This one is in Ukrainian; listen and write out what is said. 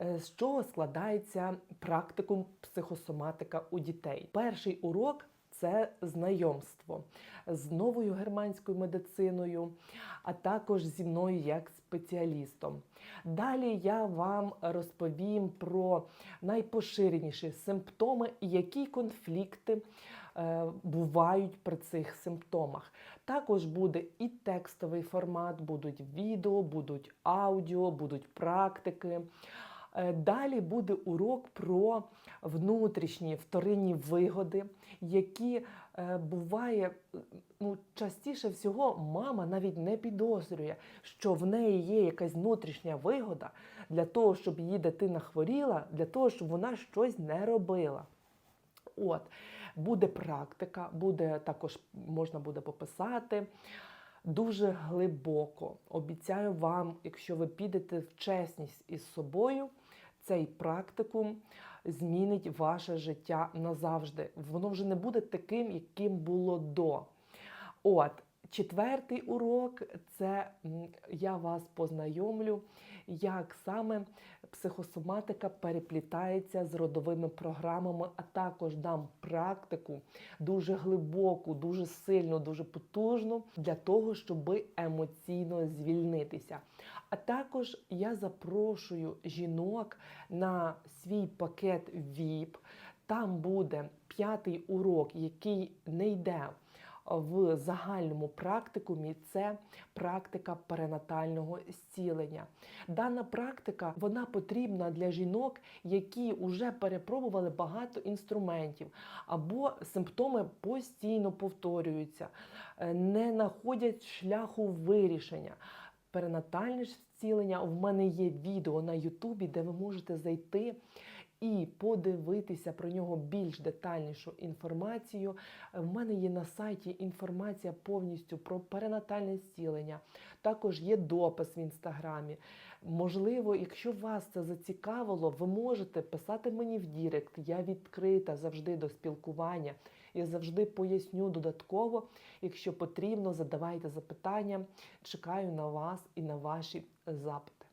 Е, З чого складається практикум психосоматика у дітей? Перший урок це знайомство з новою германською медициною, а також зі мною як спеціалістом. Далі я вам розповім про найпоширеніші симптоми і які конфлікти е, бувають при цих симптомах. Також буде і текстовий формат, будуть відео, будуть аудіо, будуть практики. Е, Далі буде урок про внутрішні вторинні вигоди, які е, буває ну, частіше всього мама навіть не підозрює, що в неї є якась внутрішня вигода для того, щоб її дитина хворіла, для того, щоб вона щось не робила. От, буде практика, буде також можна буде пописати. Дуже глибоко. Обіцяю вам, якщо ви підете в чесність із собою, цей практикум змінить ваше життя назавжди. Воно вже не буде таким, яким було до. От, четвертий урок це я вас познайомлю, як саме психосоматика переплітається з родовими програмами, а також дам практику дуже глибоку, дуже сильну, дуже потужну для того, щоб емоційно звільнитися. А також я запрошую жінок на свій пакет VIP. Там буде п'ятий урок, який не йде в загальному практикумі це практика перинатального зцілення. Дана практика вона потрібна для жінок, які вже перепробували багато інструментів, або симптоми постійно повторюються, е, не знаходять шляху вирішення. Перинатальне зцілення в мене є відео на Ютубі, де ви можете зайти і подивитися про нього більш детальнішу інформацію. В мене є на сайті інформація повністю про перинатальне зцілення. Також є допис в інстаграмі. Можливо, якщо вас це зацікавило, ви можете писати мені в Дірект. Я відкрита завжди до спілкування. Я завжди поясню додатково. Якщо потрібно, задавайте запитання. Чекаю на вас і на ваші запити.